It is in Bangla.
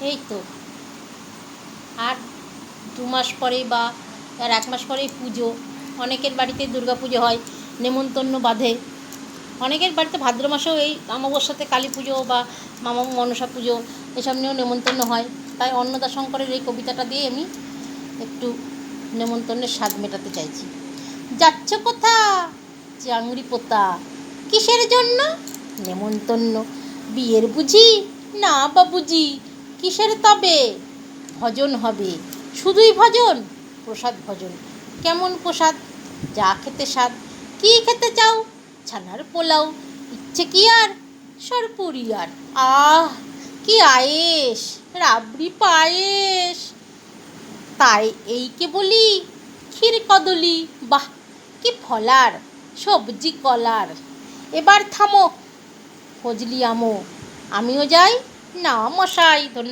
এই তো আর দু মাস পরে বা আর এক মাস পরেই পুজো। অনেকের বাড়িতে দুর্গা পুজো হয়, নেমন্তন্ন বাঁধে। অনেকের বাড়িতে ভাদ্র মাসেও এই অমাবস্যাতে কালী পুজো বা মামা মনসা পুজো, এসব নিয়েও নেমন্তন্ন হয়। তাই অন্নদা শঙ্করের এই কবিতাটা দিয়ে আমি একটু নেমন্তন্নের স্বাদ মেটাতে চাইছি। যাচ্ছ কোথা? চাংড়ি পোতা। কিসের জন্য? নেমন্তন্ন। বিয়ের বুঝি? না বাবুজি কিসের তবে? ভজন হবে। শুধুই ভজন? প্রসাদ ভজন। কেমন প্রসাদ? যা খেতে স্বাদ। কী খেতে চাও? ছানার পোলাও। ইচ্ছে কি আর? সরপুরি আর। আহ, কি আয়েস রাবড়ি পায়েস তাই এইকে বলি? ক্ষীর কদলি। বাহ, কি ফলার। সবজি কলার। এবার থামো। ফজলি আমো। আমিও যাই। না মশাই ধন্য